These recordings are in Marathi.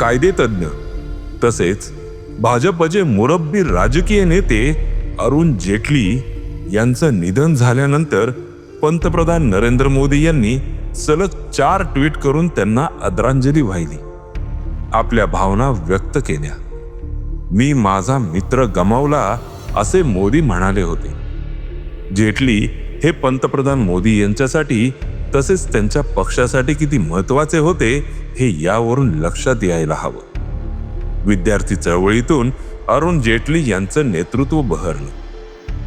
कायदेतज्ञ. तसेच भाजपचे मुरब्बी राजकीय नेते अरुण जेटली यांचं निधन झाल्यानंतर पंतप्रधान नरेंद्र मोदी यांनी सलग चार ट्विट करून त्यांना आदरांजली वाहिली. आपल्या भावना व्यक्त केल्या. मी माझा मित्र गमावला असे मोदी म्हणाले होते. जेटली हे पंतप्रधान मोदी यांच्यासाठी तसेच त्यांच्या पक्षासाठी किती महत्त्वाचे होते हे यावरून लक्षात यायला हवं. विद्यार्थी चळवळीतून अरुण जेटली यांचं नेतृत्व बहरलं.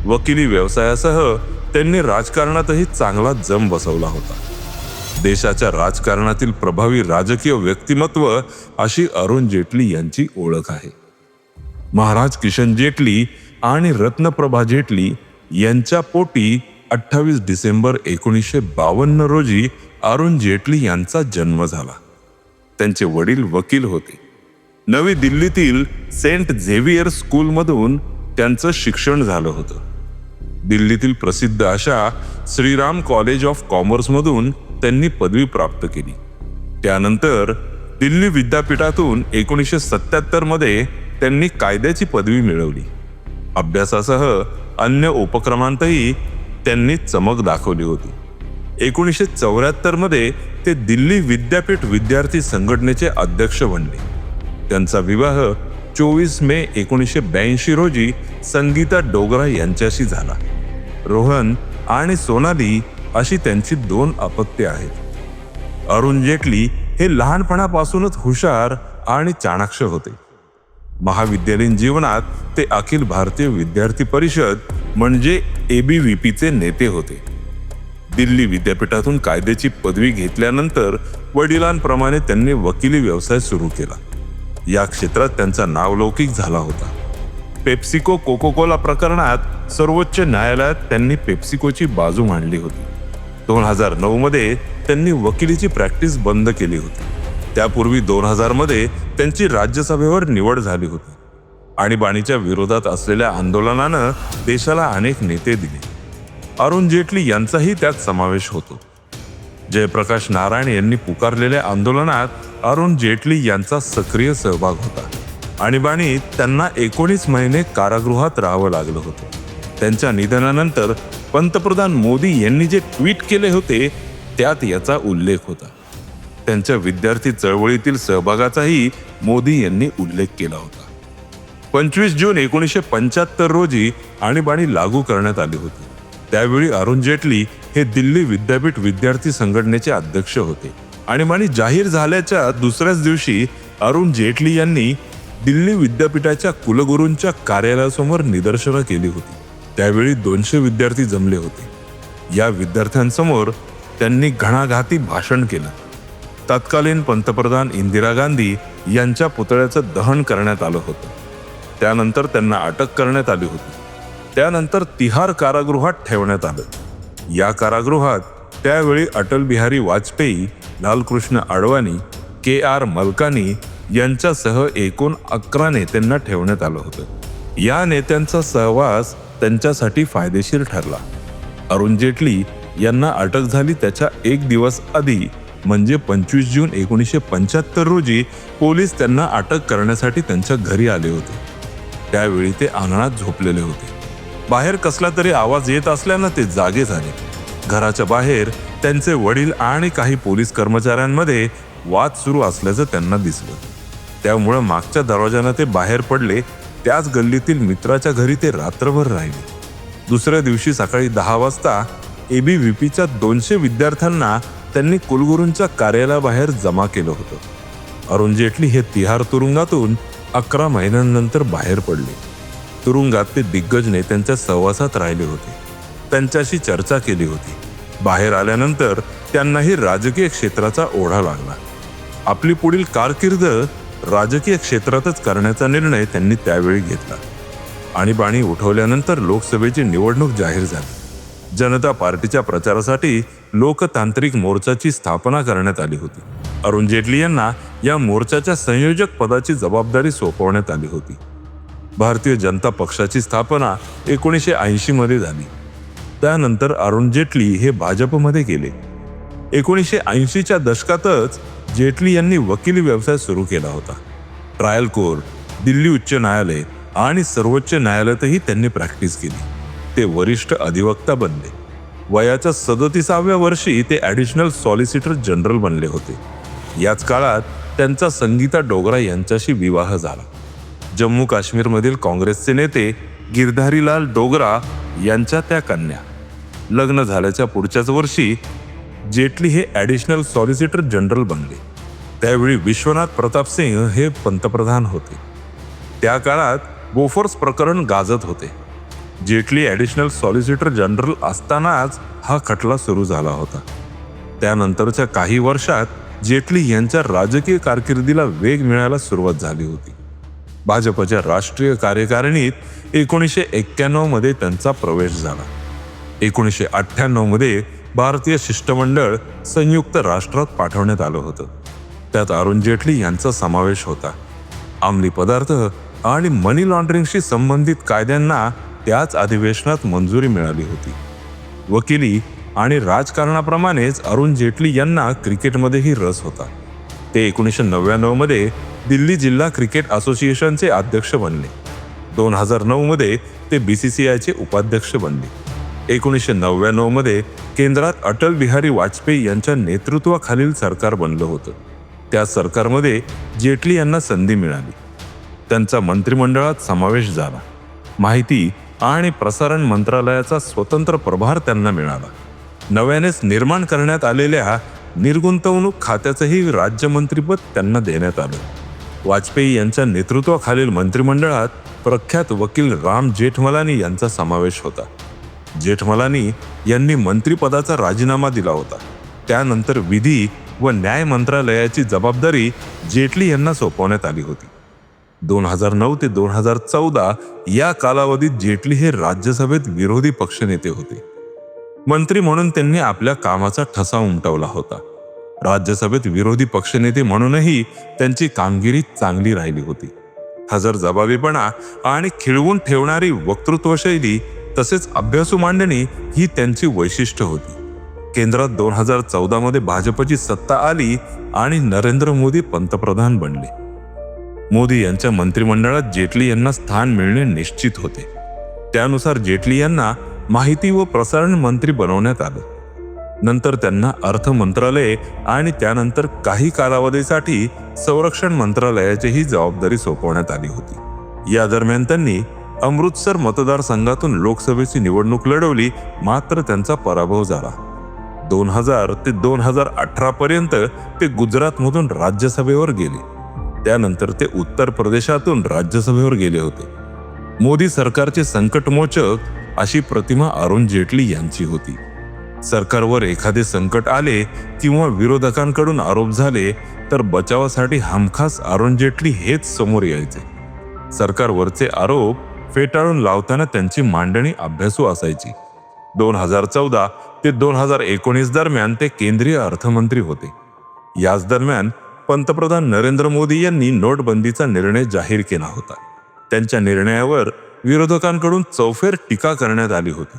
वकिली व्यवसायासह त्यांनी राजकारणातही चांगला जम बसवला होता. देशाच्या राजकारणातील प्रभावी राजकीय व्यक्तिमत्व अशी अरुण जेटली यांची ओळख आहे. महाराज किशन जेटली आणि रत्नप्रभा जेटली यांच्या पोटी अठ्ठावीस डिसेंबर एकोणीसशे बावन्न रोजी अरुण जेटली यांचा जन्म झाला. त्यांचे वडील वकील होते. नवी दिल्लीतील सेंट झेवियर स्कूलमधून त्यांचं शिक्षण झालं होतं. दिल्लीतील प्रसिद्ध अशा श्रीराम कॉलेज ऑफ कॉमर्समधून त्यांनी पदवी प्राप्त केली. त्यानंतर दिल्ली विद्यापीठातून एकोणीसशे सत्त्याहत्तरमध्ये त्यांनी कायद्याची पदवी मिळवली. अभ्यासासह अन्य उपक्रमांतही त्यांनी चमक दाखवली होती. एकोणीसशे चौऱ्याहत्तरमध्ये ते दिल्ली विद्यापीठ विद्यार्थी संघटनेचे अध्यक्ष बनले. त्यांचा विवाह चोवीस मे एकोणीसशे ब्याऐंशी रोजी संगीता डोगरा यांच्याशी झाला. रोहन आणि सोनाली अशी त्यांची दोन अपत्ये आहेत. अरुण जेटली हे लहानपणापासूनच हुशार आणि चाणाक्ष होते. महाविद्यालयीन जीवनात ते अखिल भारतीय विद्यार्थी परिषद म्हणजे एबीव्हीपीचे नेते होते. दिल्ली विद्यापीठातून कायद्याची पदवी घेतल्यानंतर वडिलांप्रमाणे त्यांनी वकिली व्यवसाय सुरू केला. या क्षेत्रात त्यांचा नावलौकिक झाला होता. पेप्सिको कोको कोला प्रकरणात सर्वोच्च न्यायालयात त्यांनी पेप्सिकोची बाजू मांडली होती. दोन हजार नऊ मध्ये त्यांनी वकिलीची प्रॅक्टिस बंद केली होती. त्यापूर्वी दोन हजारमध्ये त्यांची राज्यसभेवर निवड झाली होती. आणीबाणीच्या विरोधात असलेल्या आंदोलनानं देशाला अनेक नेते दिले. अरुण जेटली यांचाही त्यात समावेश होतो. जयप्रकाश नारायण यांनी पुकारलेल्या आंदोलनात अरुण जेटली यांचा सक्रिय सहभाग होता. आणीबाणीत त्यांना एकोणीस महिने कारागृहात राहावं लागलं होतं. त्यांच्या निधनानंतर पंतप्रधान मोदी यांनी जे ट्विट केले होते त्यात याचा उल्लेख होता. त्यांच्या विद्यार्थी चळवळीतील सहभागाचाही मोदी यांनी उल्लेख केला होता. पंचवीस जून एकोणीसशे पंच्याहत्तर रोजी आणीबाणी लागू करण्यात आली होती. त्यावेळी अरुण जेटली हे दिल्ली विद्यापीठ विद्यार्थी संघटनेचे अध्यक्ष होते. आणीबाणी जाहीर झाल्याच्या दुसऱ्याच दिवशी अरुण जेटली यांनी दिल्ली विद्यापीठाच्या कुलगुरूंच्या कार्यालयासमोर निदर्शनं केली होती. त्यावेळी दोनशे विद्यार्थी जमले होते. या विद्यार्थ्यांसमोर त्यांनी घणाघाती भाषण केलं. तत्कालीन पंतप्रधान इंदिरा गांधी यांच्या पुतळ्याचं दहन करण्यात आलं होतं. त्यानंतर त्यांना अटक करण्यात आली होती. त्यानंतर तिहार कारागृहात ठेवण्यात आलं. या कारागृहात त्यावेळी अटल बिहारी वाजपेयी लालकृष्ण आडवाणी के आर मलकानी यांच्यासह एकूण अकरा नेत्यांना ठेवण्यात आलं होतं. या नेत्यांचा सहवास त्यांच्यासाठी फायदेशीर ठरला. अरुण जेटली यांना अटक झाली त्याच्या एक दिवस आधी म्हणजे पंचवीस जून एकोणीसशे पंच्याहत्तर रोजी पोलीस त्यांना अटक करण्यासाठी त्यांच्या घरी आले होते. त्यावेळी ते अंगणात झोपलेले होते. बाहेर कसला तरी आवाज येत असल्यानं ते जागे झाले. घराच्या बाहेर त्यांचे वडील आणि काही पोलीस कर्मचाऱ्यांमध्ये वाद सुरू असल्याचं त्यांना दिसलं. त्यामुळं मागच्या दरवाजानं ते बाहेर पडले त्याच गल्लीतील मित्राच्या घरी ते रात्रभर राहिले. दुसऱ्या दिवशी सकाळी दहा वाजता एबीव्हीपीच्या दोनशे विद्यार्थ्यांना त्यांनी कुलगुरूंच्या कार्यालयाबाहेर जमा केलं होतं. अरुण जेटली हे तिहार तुरुंगातून अकरा महिन्यांनंतर बाहेर पडले. तुरुंगात ते दिग्गज नेत्यांच्या सहवासात राहिले होते. त्यांच्याशी चर्चा केली होती. बाहेर आल्यानंतर त्यांनाही राजकीय क्षेत्राचा ओढा लागला. आपली पुढील कारकीर्द राजकीय क्षेत्रातच करण्याचा निर्णय त्यांनी त्यावेळी घेतला. आणीबाणी उठवल्यानंतर लोकसभेची निवडणूक जाहीर झाली. जनता पार्टीच्या प्रचारासाठी लोकतांत्रिक मोर्चाची स्थापना करण्यात आली होती. अरुण जेटली यांना या मोर्चाच्या संयोजक पदाची जबाबदारी सोपवण्यात आली होती. भारतीय जनता पक्षाची स्थापना एकोणीसशे ऐंशीमध्ये झाली. त्यानंतर अरुण जेटली हे भाजपमध्ये गेले. एकोणीसशे ऐंशीच्या दशकातच जेटली यांनी वकिली व्यवसाय सुरू केला होता. ट्रायल कोर्ट दिल्ली उच्च न्यायालय आणि सर्वोच्च न्यायालयातही त्यांनी प्रॅक्टिस केली. ते वरिष्ठ अधिवक्ता बनले. वयाच्या सदतीसाव्या वर्षी ते ॲडिशनल सॉलिसिटर जनरल बनले होते. याच काळात त्यांचा संगीता डोगरा यांच्याशी विवाह झाला. जम्मू काश्मीरमधील काँग्रेसचे नेते गिरधारीलाल डोगरा यांच्या त्या कन्या. लग्न झाल्याच्या पुढच्याच वर्षी जेटली हे ॲडिशनल सॉलिसिटर जनरल बनले. त्यावेळी विश्वनाथ प्रताप सिंह हे पंतप्रधान होते. त्या काळात बोफोर्स प्रकरण गाजत होते. जेटली ॲडिशनल सॉलिसिटर जनरल असतानाच हा खटला सुरू झाला होता. त्यानंतरच्या काही वर्षात जेटली यांच्या राजकीय कारकिर्दीला वेग मिळायला सुरुवात झाली होती. भाजपच्या राष्ट्रीय कार्यकारिणीत एकोणीसशे एक्क्याण्णवमध्ये त्यांचा प्रवेश झाला. एकोणीसशे अठ्ठ्याण्णवमध्ये भारतीय शिष्टमंडळ संयुक्त राष्ट्रात पाठवण्यात आलं होतं. त्यात अरुण जेटली यांचा समावेश होता. अंमली पदार्थ आणि मनी लॉन्ड्रिंगशी संबंधित कायद्यांना त्याच अधिवेशनात मंजुरी मिळाली होती. वकिली आणि राजकारणाप्रमाणेच अरुण जेटली यांना क्रिकेटमध्येही रस होता. ते एकोणीसशे नव्याण्णवमध्ये दिल्ली जिल्हा क्रिकेट असोसिएशनचे अध्यक्ष बनले. दोन हजार नऊमध्ये ते बी सी सी आयचे उपाध्यक्ष बनले. एकोणीसशे नव्याण्णवमध्ये केंद्रात अटल बिहारी वाजपेयी यांच्या नेतृत्वाखालील सरकार बनलं होतं. त्या सरकारमध्ये जेटली यांना संधी मिळाली. त्यांचा मंत्रिमंडळात समावेश झाला. माहिती आणि प्रसारण मंत्रालयाचा स्वतंत्र प्रभार त्यांना मिळाला. नव्यानेच निर्माण करण्यात आलेल्या निर्गुंतवणूक खात्याचंही राज्यमंत्रीपद त्यांना देण्यात आलं. वाजपेयी यांच्या नेतृत्वाखालील मंत्रिमंडळात प्रख्यात वकील राम जेठमलानी यांचा समावेश होता. जेठमलानी यांनी मंत्रिपदाचा राजीनामा दिला होता. त्यानंतर विधी व न्याय मंत्रालयाची जबाबदारी जेटली यांना सोपवण्यात आली होती. दोन हजार नऊ ते दोन हजार चौदा या कालावधीत जेटली हे राज्यसभेत विरोधी पक्षनेते होते. मंत्री म्हणून त्यांनी आपल्या कामाचा ठसा उमटवला होता. राज्यसभेत विरोधी पक्षनेते म्हणूनही त्यांची कामगिरी चांगली राहिली होती. हजर जबाबीपणा आणि खिळवून ठेवणारी वक्तृत्वशैली तसेच अभ्यासू मांडणी ही त्यांची वैशिष्ट्य होती. केंद्रात दोन हजार चौदामध्ये भाजपची सत्ता आली आणि नरेंद्र मोदी पंतप्रधान बनले. मोदी यांच्या मंत्रिमंडळात जेटली यांना स्थान मिळणे निश्चित होते. त्यानुसार जेटली यांना माहिती व प्रसारण मंत्री बनवण्यात आलं. नंतर त्यांना अर्थ मंत्रालय आणि त्यानंतर काही कालावधीसाठी संरक्षण मंत्रालयाचीही जबाबदारी सोपवण्यात आली होती. या दरम्यान त्यांनी अमृतसर मतदारसंघातून लोकसभेची निवडणूक लढवली मात्र त्यांचा पराभव झाला. दोन हजार ते दोन हजार अठरा पर्यंत ते गुजरातमधून राज्यसभेवर गेले. त्यानंतर ते उत्तर प्रदेशातून राज्यसभेवर गेले होते. मोदी सरकारचे संकटमोचक अशी प्रतिमा अरुण जेटली यांची होती. सरकारवर एखादे संकट आले किंवा विरोधकांकडून आरोप झाले तर बचावासाठी हमखास अरुण जेटली हेच समोर यायचे. सरकारवरचे आरोप फेटाळून लावताना त्यांची मांडणी अभ्यासू असायची. दोन हजार चौदा ते दोन हजार एकोणीस दरम्यान ते केंद्रीय अर्थमंत्री होते. याच दरम्यान पंतप्रधान नरेंद्र मोदी यांनी नोटबंदीचा निर्णय जाहीर केला होता. त्यांच्या निर्णयावर विरोधकांकडून चौफेर टीका करण्यात आली होती.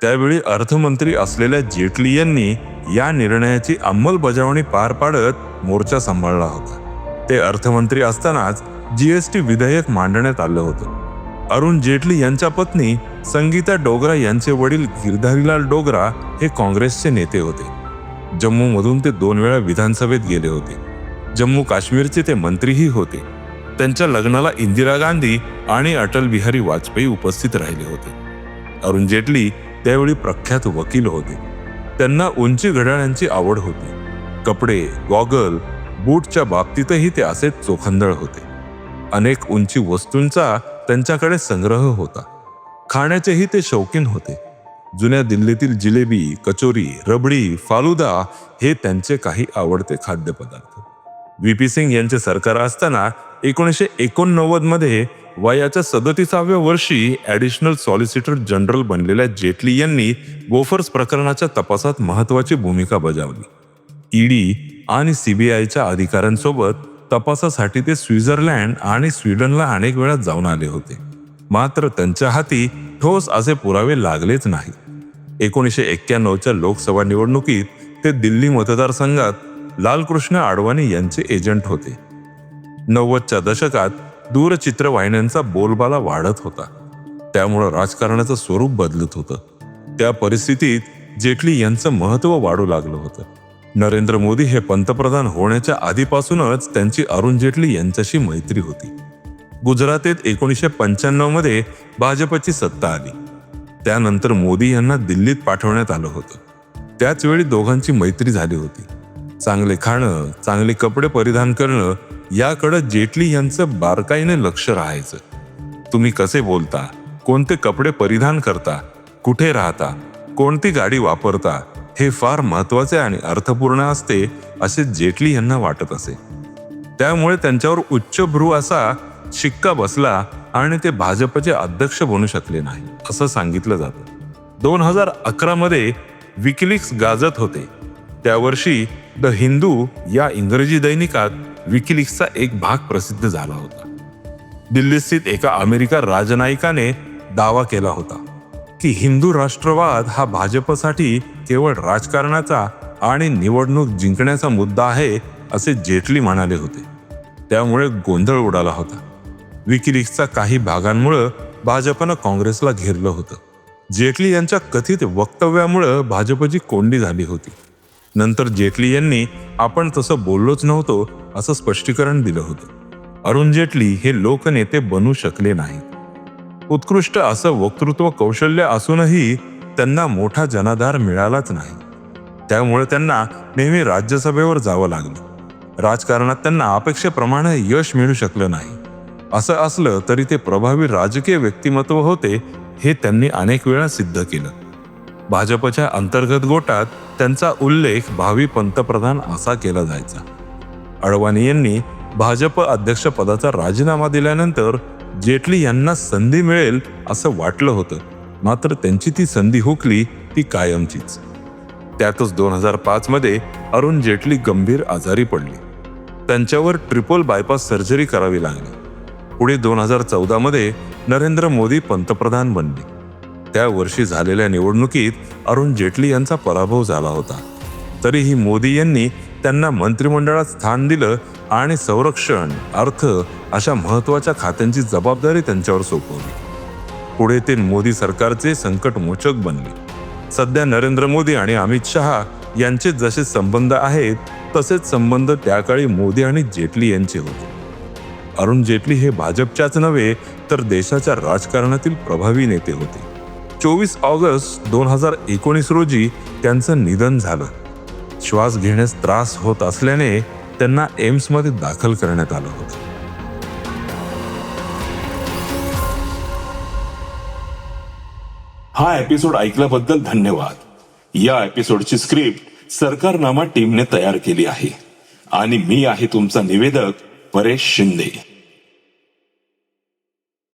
त्यावेळी अर्थमंत्री असलेल्या जेटली यांनी या निर्णयाची अंमलबजावणी पार पाडत मोर्चा सांभाळला होता. ते अर्थमंत्री असतानाच जीएसटी विधेयक मांडण्यात आलं होतं. अरुण जेटली यांच्या पत्नी संगीता डोगरा यांचे वडील गिरधारीलाल डोगरा हे काँग्रेसचे नेते होते. जम्मूमधून ते दोन वेळा विधानसभेत गेले होते. जम्मू काश्मीरचे ते मंत्रीही होते. त्यांच्या लग्नाला इंदिरा गांधी आणि अटल बिहारी वाजपेयी उपस्थित राहिले होते. अरुण जेटली त्यावेळी प्रख्यात वकील होते. त्यांना उंची घड्याळांची आवड होती. कपडे गॉगल बूटच्या बाबतीतही ते असे चोखंदळ होते. अनेक उंची वस्तूंचा त्यांच्याकडे संग्रह होता. खाण्याचेही ते शौकीन होते. जुन्या दिल्लीतील जिलेबी कचोरी रबडी फालुदा हे त्यांचे काही आवडते खाद्यपदार्थ. व्ही पी सिंग यांचे सरकार असताना एकोणीसशे एकोणनव्वदमध्ये वयाच्या सदतीसाव्या वर्षी ॲडिशनल सॉलिसिटर जनरल बनलेल्या जेटली यांनी बोफर्स प्रकरणाच्या तपासात महत्वाची भूमिका बजावली. ईडी आणि सीबीआयच्या अधिकाऱ्यांसोबत तपासासाठी ते स्वित्झर्लंड आणि स्वीडनला अनेक वेळा जाऊन आले होते. मात्र त्यांच्या हाती ठोस असे पुरावे लागलेच नाही एकोणीसशे एक्क्याण्णवच्या लोकसभा निवडणुकीत ते दिल्ली मतदारसंघात लालकृष्ण आडवाणी यांचे एजंट होते. नव्वदच्या दशकात दूरचित्रवाहिन्यांचा बोलबाला वाढत होता. त्यामुळं राजकारणाचं स्वरूप बदलत होतं. त्या परिस्थितीत जेटली यांचं महत्त्व वाढू लागलं होतं. नरेंद्र मोदी हे पंतप्रधान होण्याच्या आधीपासूनच त्यांची अरुण जेटली यांच्याशी मैत्री होती. गुजरातेत एकोणीसशे पंच्याण्णवमध्ये भाजपची सत्ता आली. त्यानंतर मोदी यांना दिल्लीत पाठवण्यात आलं होतं. त्याचवेळी दोघांची मैत्री झाली होती. चांगले खाणं चांगले कपडे परिधान करणं याकडं जेटली यांचं बारकाईने लक्ष राहायचं. तुम्ही कसे बोलता? कोणते कपडे परिधान करता? कुठे राहता? कोणती गाडी वापरता? हे फार महत्त्वाचे आणि अर्थपूर्ण असते असे जेटली यांना वाटत असे. त्यामुळे त्यांच्यावर उच्चभ्रू असा शिक्का बसला आणि ते भाजपचे अध्यक्ष बनू शकले नाही असं सांगितलं जातं. दोन हजार अकरामध्ये विकिलिक्स गाजत होते. त्या वर्षी द हिंदू या इंग्रजी दैनिकात विकिलिक्सचा एक भाग प्रसिद्ध झाला होता. दिल्ली स्थित एका अमेरिका राजनायिकाने दावा केला होता की हिंदू राष्ट्रवाद हा भाजपसाठी केवळ राजकारणाचा आणि निवडणूक जिंकण्याचा मुद्दा आहे असे जेटली म्हणाले होते. त्यामुळे गोंधळ उडाला होता. विकिलिक्सच्या काही भागांमुळं भाजपनं काँग्रेसला घेरलं होतं. जेटली यांच्या कथित वक्तव्यामुळं भाजपची कोंडी झाली होती. नंतर जेटली यांनी आपण तसं बोललोच नव्हतो असं स्पष्टीकरण दिलं होतं. अरुण जेटली हे लोकनेते बनू शकले नाहीत. उत्कृष्ट असं वक्तृत्व कौशल्य असूनही त्यांना मोठा जनाधार मिळालाच नाही. त्यामुळे त्यांना नेहमी राज्यसभेवर जावं लागलं. राजकारणात त्यांना अपेक्षेप्रमाणे यश मिळू शकलं नाही. असं असलं तरी ते प्रभावी राजकीय व्यक्तिमत्व होते हे त्यांनी अनेक वेळा सिद्ध केलं. भाजपच्या अंतर्गत गोटात त्यांचा उल्लेख भावी पंतप्रधान असा केला जायचा. अडवाणी यांनी भाजप अध्यक्षपदाचा राजीनामा दिल्यानंतर जेटली यांना संधी मिळेल असं वाटलं होतं. मात्र त्यांची ती संधी हुकली ती कायमचीच. त्यातच दोन हजार पाचमध्ये अरुण जेटली गंभीर आजारी पडली. त्यांच्यावर ट्रिपल बायपास सर्जरी करावी लागली. पुढे दोन हजार चौदामध्ये नरेंद्र मोदी पंतप्रधान बनले. त्या वर्षी झालेल्या निवडणुकीत अरुण जेटली यांचा पराभव झाला होता. तरीही मोदी यांनी त्यांना मंत्रिमंडळात स्थान दिलं आणि संरक्षण अर्थ अशा महत्त्वाच्या खात्यांची जबाबदारी त्यांच्यावर सोपवली. पुढे ते मोदी सरकारचे संकटमोचक बनले. सध्या नरेंद्र मोदी आणि अमित शहा यांचे जसे संबंध आहेत तसेच संबंध त्या काळी मोदी आणि जेटली यांचे होते. अरुण जेटली हे भाजपच्याच नव्हे तर देशाच्या राजकारणातील प्रभावी नेते होते. चोवीस ऑगस्ट दोन हजार एकोणीस रोजी त्यांचं निधन झालं. श्वास घेण्यास त्रास होत असल्याने त्यांना एम्समध्ये दाखल करण्यात आलं होतं. हा एपिसोड ऐकल्याबद्दल धन्यवाद. या एपिसोडची स्क्रिप्ट सरकारनामा टीमने तयार केली आहे. आणि मी आहे तुमचा निवेदक परेश शिंदे.